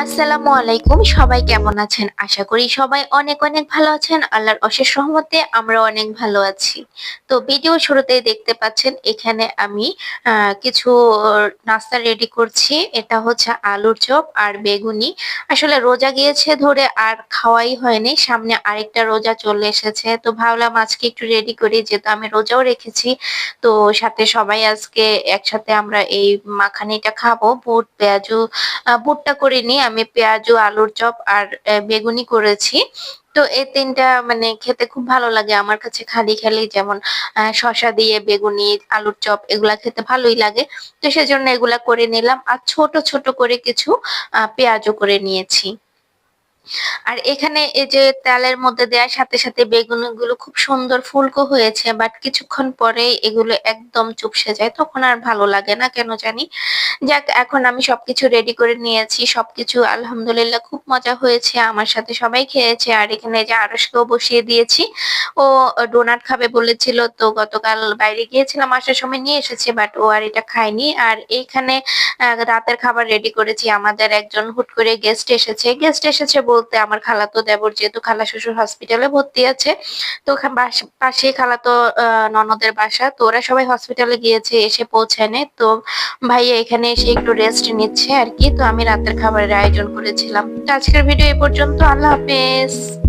আসসালামু আলাইকুম, সবাই কেমন আছেন? আশা করি সবাই অনেক অনেক ভালো আছেন। আল্লাহর অশেষ রহমতে আমরা অনেক ভালো আছি। তো ভিডিও শুরুতেই দেখতে পাচ্ছেন, এখানে আমি কিছু নাস্তা রেডি করছি। এটা হচ্ছে আলুর চপ আর বেগুনি। আসলে রোজা গিয়েছে ধরে আর খাওয়াই হয়নি। সামনে আরেকটা রোজা চলে এসেছে। তো ভাবলাম আজকে একটু রেডি করি, যেহেতু আমি রোজাও রেখেছি। তো সাথে সবাই আজকে একসাথে আমরা এই মাখানিটা খাব। বুট, পেঁয়াজু বুটটা করিনি আমি পেঁয়াজু, আলুর চপ আর বেগুনি করেছি। তো এই তিনটা মানে খেতে খুব ভালো লাগে। আমার কাছে খালি খালি যেমন শসা দিয়ে বেগুনি, আলুর চপ এগুলা খেতে ভালোই লাগে। তো সেজন্য এগুলা করে নিলাম। আর ছোট ছোট করে কিছু পেঁয়াজও করে নিয়েছি। আর এখানে এই যে তেলের মধ্যে দেওয়ার সাথে সাথে বেগুনগুলো খুব সুন্দর ফুলকো হয়েছে বাট কিছুক্ষণ পরে এগুলো একদম চুপসে যায়, তখন আর ভালো লাগে না, কেন জানি? যাক, এখন আমি সবকিছু রেডি করে নিয়েছি, সবকিছু আলহামদুলিল্লাহ খুব মজা হয়েছে, আমার সাথে সবাই খেয়েছে, আর এখানে যে আরসকেও বসিয়ে দিয়েছি, ও ডোনাট খাবে বলেছিল, তো গতকাল বাইরে গিয়েছিলাম, আসার সময় নিয়ে এসেছে বাট ও আর এটা খায়নি, আর এইখানে রাতের খাবার রেডি করেছি, আমাদের একজন হুট করে গেস্ট এসেছে গেস্ট এসেছে বলতে আমার খালাতো দেবর যেহেতু খালা শ্বশুর হসপিটালে ভর্তি আছে, তো পাশে খালাতো ননদের বাসা, তো ওরা সবাই হসপিটালে গিয়েছে, এসে পৌঁছানে তো ভাইয়া এখানে এসে একটু রেস্ট নিচ্ছে আর কি, তো আমি রাতের খাবারের আয়োজন করেছিলাম। তো আজকের ভিডিও এ পর্যন্ত, আল্লাহ হাফেজ।